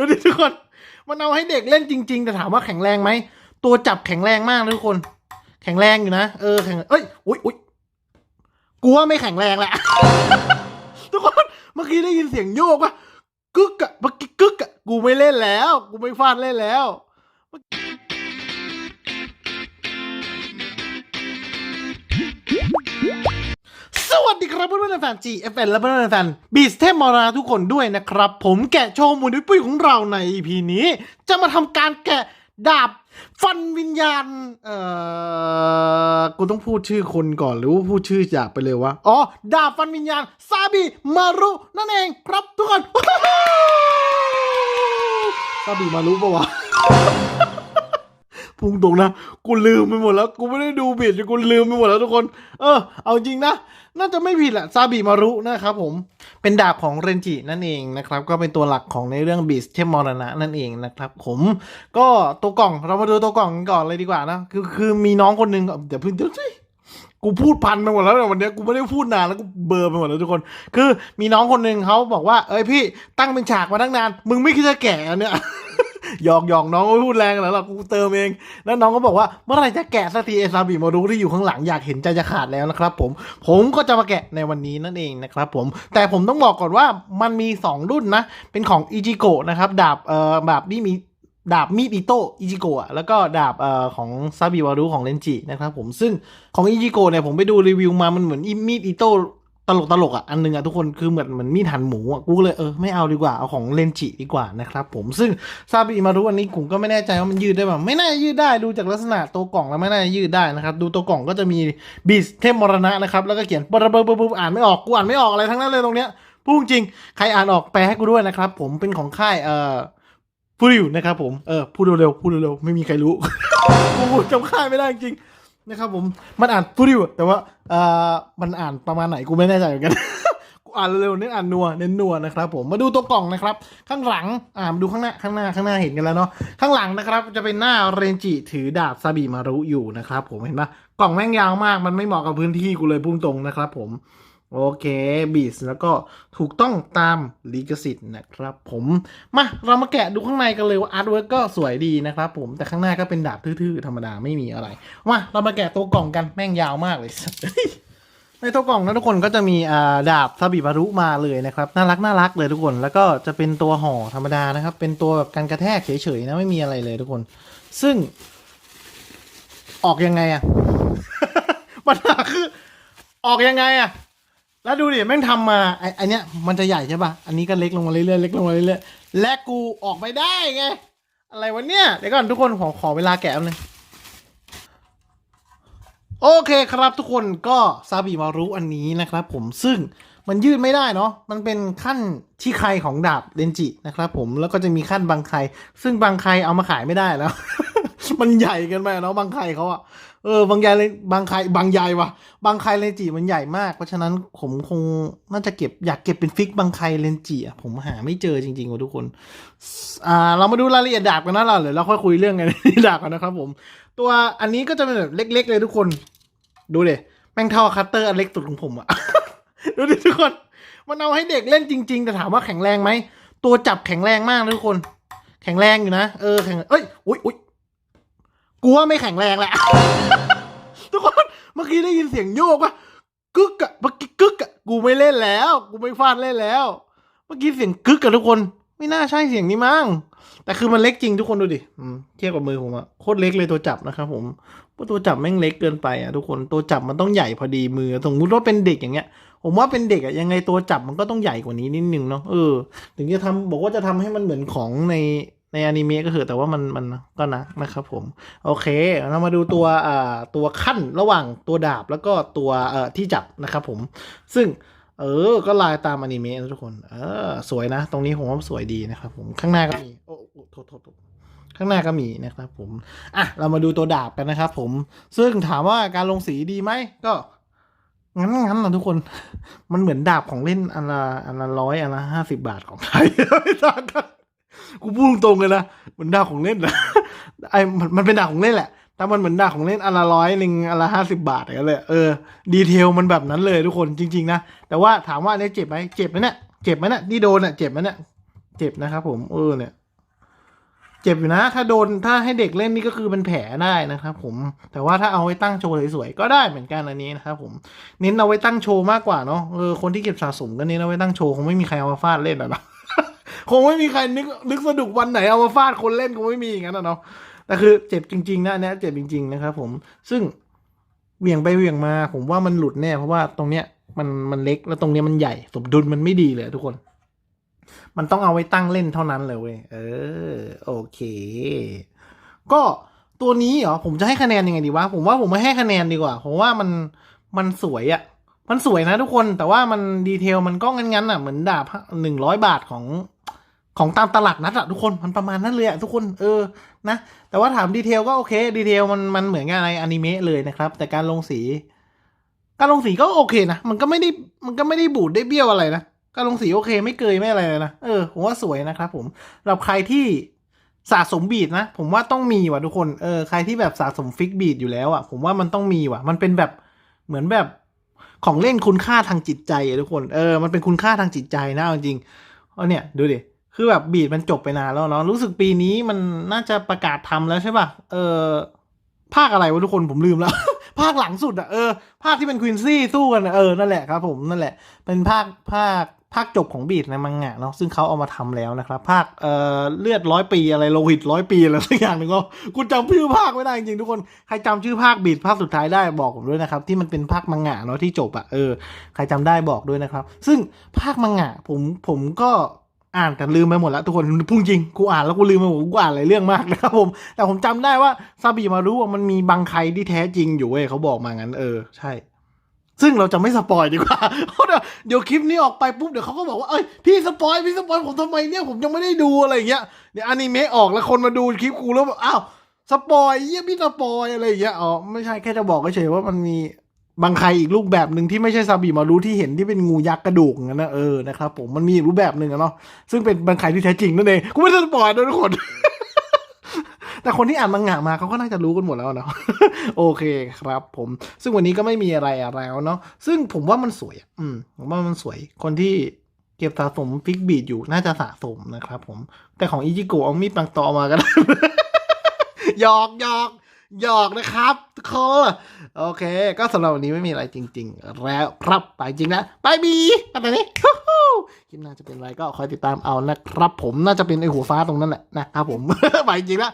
ดูดิทุกคน มันเอาให้เด็กเล่นจริง ๆ แต่ถามว่าแข็งแรงไหม ตัวจับแข็งแรงมากนะทุกคน แข็งแรงอยู่นะ เออแข็งเอ้ย อุ้ยอุ้ยกูว่าไม่แข็งแรงแหละ ทุกคน เมื่อกี้ได้ยินเสียงโยกปะกึกอะเมื่อกี้กึกอะกูไม่เล่นแล้ว กูไม่ฟาดเล่นแล้ว วัสดีครับเพื่อนๆแฟน GFN และเพื่อนๆแฟนบีสเทมมอราทุกคนด้วยนะครับ ผมแกะโชว์มูลนิปุ้ยของเราใน EP นี้ จะมาทำการแกะดาบฟันวิญญาณ เอ่อ กูต้องพูดชื่อคนก่อนหรือว่าพูดชื่อจากไปเลยวะ อ๋อ ดาบฟันวิญญาณ ซาบิมารุนั่นเองครับทุกคน ซาบิมารุปะวะ พุงตรงนะกูลืมไปหมดแล้ว กูไม่ได้ดูบิดกูลืมไปหมดแล้วทุกคน เออ เอาจริงนะ น่าจะไม่ผิดแหละซาบิมารุนะครับผม เป็นดาบของเรนจินั่นเองนะครับ ก็เป็นตัวหลักของในเรื่องบีสเทมมรณะนั่นเองนะครับผม ก็ตัวกล่องเรามาดูตัวกล่องกันก่อนเลยดีกว่านะ คือคือมีน้องคนหนึ่งเดี๋ยวเพิ่งเดี๋ยวสิกูพูดพันไปหมดแล้วเนี่ยวันนี้กูไม่ได้พูดนานแล้วกูเบอร์ไปหมดแล้วทุกคน คือมีน้องคนหนึ่งเขาบอกว่า เอ้ยพี่ตั้งเป็นฉากมาตั้งนาน มึงไม่คิดจะแก่อันเนี่ย หยอกหยอกน้องไม่พูดแรงแล้วหรอกกูเติมเอง แล้วน้องก็บอกว่าเมื่อไหร่จะแกะสักทีเอซาบิมารุที่อยู่ข้างหลังอยากเห็นใจจะขาดแล้วนะครับผมผมก็จะมาแกะในวันนี้นั่นเองนะครับผมแต่ผมต้องบอกก่อนว่ามันมี 2 รุ่นนะ เป็นของอิจิโกะนะครับดาบเอ่อดาบนี่มีดาบมีดอิโต้อิจิโกะแล้วก็ดาบเอ่อของซาบิวารุของเรนจินะครับผมซึ่งของอิจิโกะเนี่ยผมไปดูรีวิวมามันเหมือนมีดอิโต ตลกตลกอะอันหนึงอะทุกคนคือเหมือนเหมือนมีดหั่นหมูอะกูเลยเออไม่เอาดีกว่าเอาของเรนจิดีกว่านะครับผมซึ่งซาบิมารุอันนี้ผมก็ไม่แน่ใจว่ามันยืดได้ป่ะไม่น่าจะยืดได้ดูจากลักษณะตัวกล่องแล้วไม่น่าจะยืดได้นะครับดูตัวกล่องก็จะมีบีสเทมมรณะนะครับแล้วก็เขียนบบบบบอ่านไม่ออกกูอ่านไม่ออกอะไรทั้งนั้นเลยตรงเนี้ยพูดจริงใครอ่านออกแปลให้กูด้วยนะครับผมเป็นของค่ายเอ่อพูดอยู่นะครับผมเออพูดเร็วๆพูดเร็วๆไม่มีใครรู้กูจำค่ายไม่ได้จริง นะครับผมมันอ่านฟูริวแต่ว่าเอ่อมันอ่านประมาณไหนกูไม่แน่ใจเหมือนกัน กูอ่านเร็วๆเน้นอ่านนัวเน้นนัวนะครับผมมาดูตัวกล่องนะครับ ข้างหลังอ่ามาดูข้างหน้าข้างหน้าข้างหน้าเห็นกันแล้วเนาะข้างหลังนะครับจะเป็นหน้าเรนจิถือดาบซาบิมารุอยู่นะครับผมเห็นปะกล่องแม่งยาวมาก มันไม่เหมาะกับพื้นที่กูเลยพุ่งตรงนะครับผม โอเคบีสแล้วก็ถูกต้องตามลิขสิทธิ์นะครับผมมาเรามาแกะดูข้างในกันเลยว่าอาร์ตเวิร์กก็สวยดีนะครับผมแต่ข้างหน้าก็เป็นดาบทื่อๆธรรมดาไม่มีอะไรมาเรามาแกะตัวกล่องกันแม่งยาวมากเลยในตัวกล่องนะทุกคนก็จะมีอ่าดาบซาบิบารุมาเลยนะครับน่ารักน่ารักเลยทุกคนแล้วก็จะเป็นตัวห่อธรรมดานะครับ เป็นตัวแบบการกระแทกเฉยๆนะไม่มีอะไรเลยทุกคน ซึ่ง ออกยังไงอะปัญหาคือออกยังไงอะ แล้วดูดิแม่งทำมาไอไอเนี้ยมันจะใหญ่ใช่ปะอันนี้ก็เล็กลงมาเรื่อยๆเล็กลงมาเรื่อยๆและกูออกไม่ได้ไง อะไรวะเนี่ยเดี๋ยวก่อนทุกคนขอขอเวลาแกะแป๊บนึงโอเคครับทุกคนก็ซาบิมารุอันนี้นะครับผมซึ่งมันยืดไม่ได้เนาะมันเป็นขั้นที่ใครของดาบเรนจินะครับผมแล้วก็จะมีขั้นบางใคร ซึ่งบางใครเอามาขายไม่ได้แล้ว มันใหญ่เกันไปเนาะบางใครเขาอะเออบางใหญ่เลยบางใครบางใหญ่วะบางใครเรนจิมันใหญ่มาก เพราะฉะนั้นผมคงน่าจะเก็บอยากเก็บเป็นฟิกบางใครเรนจิอะผมหาไม่เจอจริงๆว่ะทุกคนอ่าเรามาดูรายละเอียดดาบกันนะเราเดี๋ยวเราค่อยคุยเรื่องกันดาบกันนะครับผม ตัวอันนี้ก็จะเป็นแบบเล็ก ๆ เลยทุกคน ดูเดแม่งเท่าคัตเตอร์อันเล็กสุดของผมอะดูดิทุกคนมันเอาให้เด็กเล่นจริง ๆ แต่ถามว่าแข็งแรงไหมตัวจับแข็งแรงมากนะทุกคน แข็งแรงอยู่นะ เออแข็งเอ้ยอุ้ยอุ้ย กูว่าไม่แข็งแรงแหละ ทุกคนเมื่อกี้ได้ยินเสียงโยกปะกึกอะเมื่อกี้กึกอะกูไม่เล่นแล้ว กูไม่ฟาดเล่นแล้ว เมื่อกี้เสียงกึกอะทุกคน ไม่น่าใช่เสียงนี้มั้งแต่คือมันเล็กจริงทุกคนดูดิเทียบกับมือผมอะโคตรเล็กเลยตัวจับนะครับผมเพราะตัวจับแม่งเล็กเกินไปอะทุกคนตัวจับมันต้องใหญ่พอดีมือสมมติว่าเป็นเด็กอย่างเงี้ย ผมว่าเป็นเด็กอะยังไงตัวจับมันก็ต้องใหญ่กว่านี้นิดนึงเนาะเออถึงจะทำบอกว่าจะทำให้มันเหมือนของใน ในอนิเมะก็เถอแต่ว่ามันมันก็นะนะครับผม โอเค เรามาดูตัวอ่าตัวขั้นระหว่างตัวดาบแล้วก็ตัวเอ่อที่จับนะครับผม ซึ่งเออ ก็ลายตามอนิเมะนะทุกคน เออ สวยนะ ตรงนี้ผมว่าสวยดีนะครับผม ข้างหน้าก็มี โอ้โอ้ทษโทษโทษข้างหน้าก็มีนะครับผม อะ เรามาดูตัวดาบกันนะครับผม ซึ่งถามว่าการลงสีดีไหม ก็งั้นงั้นนะทุกคน มันเหมือนดาบของเล่นอันละอันละร้อยอันละห้าสิบาทของไทยไม่ต่างกัน กูพูดตรงๆเลยนะเหมือนดาของเล่นนะไอ้มันมันเป็นดาของเล่นแหละแต่มันเหมือนดาของเล่นอันละร้อยหนึ่งอันละห้าสิบาทอะไรเลยเออดีเทลมันแบบนั้นเลยทุกคนจริง ๆ นะ แต่ว่าถามว่าเนี่ยเจ็บไหมเจ็บไหมเนี่ยเจ็บไหมเนี่ยที่โดนเนี่ยเจ็บไหมเนี่ยเจ็บนะครับผมเออเนี่ยเจ็บอยู่นะ ถ้าโดนถ้าให้เด็กเล่นนี่ก็คือเป็นแผลได้นะครับผมแต่ว่าถ้าเอาไว้ตั้งโชว์สวยๆก็ได้เหมือนกันอันนี้นะครับผมเน้นเอาไว้ตั้งโชว์มากกว่าเนาะเออคนที่เก็บสะสมก็เน้นเอาไว้ตั้งโชว์คงไม่มีใครเอามาฟาดเล่นหรอก คงไม่มีใครนึกนึกสนุกวันไหนเอามาฟาดคนเล่นคงไม่มีอย่างนั้นอะเนาะแต่คือเจ็บจริงๆนะอันเนี้ยเจ็บจริง ๆ นะครับผมซึ่งเหวี่ยงไปเหวี่ยงมาผมว่ามันหลุดแน่เพราะว่าตรงเนี้ยมันมันเล็กแล้วตรงเนี้ยมันใหญ่สมดุลมันไม่ดีเลยทุกคน มันต้องเอาไว้ตั้งเล่นเท่านั้นเลยเว้ยเออ โอเค ก็ตัวนี้เหรอผมจะให้คะแนนยังไงดีวะผมว่าผมไม่ให้คะแนนดีกว่าผมว่ามันมันสวยอะมันสวยนะทุกคนแต่ว่ามันดีเทลมันก็งั้นๆอะเหมือนดาบหนึ่งร้อยบาทของ ของตามตลาดนัดอะทุกคนมันประมาณนั้นเลยอะทุกคนเออนะ แต่ว่าถามดีเทลก็โอเคดีเทลมันมันเหมือนกับในอนิเมะเลยนะครับ แต่การลงสี การลงสีก็โอเคนะมันก็ไม่ได้มันก็ไม่ได้บูดได้เบี้ยวอะไรนะการลงสีโอเคไม่เกยไม่อะไรเลยนะเออผมว่าสวยนะครับผมสำหรับใครที่สะสมบีดนะ ผมว่าต้องมีว่ะทุกคนเออใครที่แบบสะสมฟิกบีดอยู่แล้วอะ ผมว่ามันต้องมีว่ะ มันเป็นแบบเหมือนแบบของเล่นคุณค่าทางจิตใจอะทุกคนเออมันเป็นคุณค่าทางจิตใจนะจริงๆเอาเนี่ยดูดิ คือแบบบีดมันจบไปนานแล้วเนาะรู้สึกปีนี้มันน่าจะประกาศทำแล้วใช่ป่ะเออภาคอะไรวะทุกคนผมลืมแล้ว ภาคหลังสุดอะเออภาคที่เป็นควินซี่สู้กันเออนั่นแหละครับผมนั่นแหละ เป็นภาคภาคภาคจบของบีดในมังงะเนาะซึ่งเขาเอามาทำแล้วนะครับ ภาคเอ่อเลือดร้อยปีอะไรโลหิตร้อยปีอะไรสักอย่างหนึ่งก็กูจำชื่อภาคไม่ได้จริงทุกคนใครจำชื่อภาคบีดภาคสุดท้ายได้บอกผมด้วยนะครับ ที่มันเป็นภาคมังงะเนาะที่จบอะเออใครจำได้บอกด้วยนะครับ ซึ่งภาคมังงะผมผมก็ อ่านแต่ลืมไปหมดแล้วทุกคนพุ่งจริงกูอ่านแล้วกูลืมไปหมดกูอ่านหลายเรื่องมากนะครับผม แต่ผมจำได้ว่าซาบิมารู้ว่ามันมีบางใครที่แท้จริงอยู่เว้ยเขาบอกมางั้นเออใช่ ซึ่งเราจะไม่สปอยดีกว่าเพราะเดี๋ยวเดี๋ยวคลิปนี้ออกไปปุ๊บเดี๋ยวเขาก็บอกว่าเอ้ยพี่สปอยพี่สปอยผมทำไมเนี่ยผมยังไม่ได้ดูอะไรอย่างเงี้ยเดี๋ยวอนิเมะออกแล้วคนมาดูคลิปกูแล้วแบบอ้าวสปอยเยี่ยพี่สปอยอะไรอย่างเงี้ยอ๋อไม่ใช่แค่จะบอกเฉยว่ามันมี บางใครอีกรูปแบบหนึ่งที่ไม่ใช่ซาบิมารู้ที่เห็นที่เป็นงูยักษ์กระดูกงนั้นนะเออนะครับผมมันมีอีกรูปแบบหนึ่งอะเนาะซึ่งเป็นบางใครที่แท้จริงนั่นเองกูไม่ได้สปอยด้วยทุกคน แต่คนที่อ่านมังงะมาเขาก็น่าจะรู้กันหมดแล้วเนาะโอเคครับ ผม ซึ่งวันนี้ก็ไม่มีอะไรแล้วเนาะซึ่งผมว่ามันสวยอะอืมผมว่ามันสวยคนที่เก็บสะสมฟิกบีดอยู่น่าจะสะสมนะครับผมแต่ของอิจิโกะเอามีดปังตอมาก็ได้หยอกหยอกหยอกนะครับ ทุกคนโอเค ก็สำหรับวันนี้ไม่มีอะไรจริง ๆ แล้วครับไปจริงนะไปบีไปไปนี่ฮู้ฮู้คลิปหน้าจะเป็นอะไรก็คอยติดตามเอานะครับ ผมน่าจะเป็นไอหัวฟ้าตรงนั้นแหละนะครับผมไปจริงละ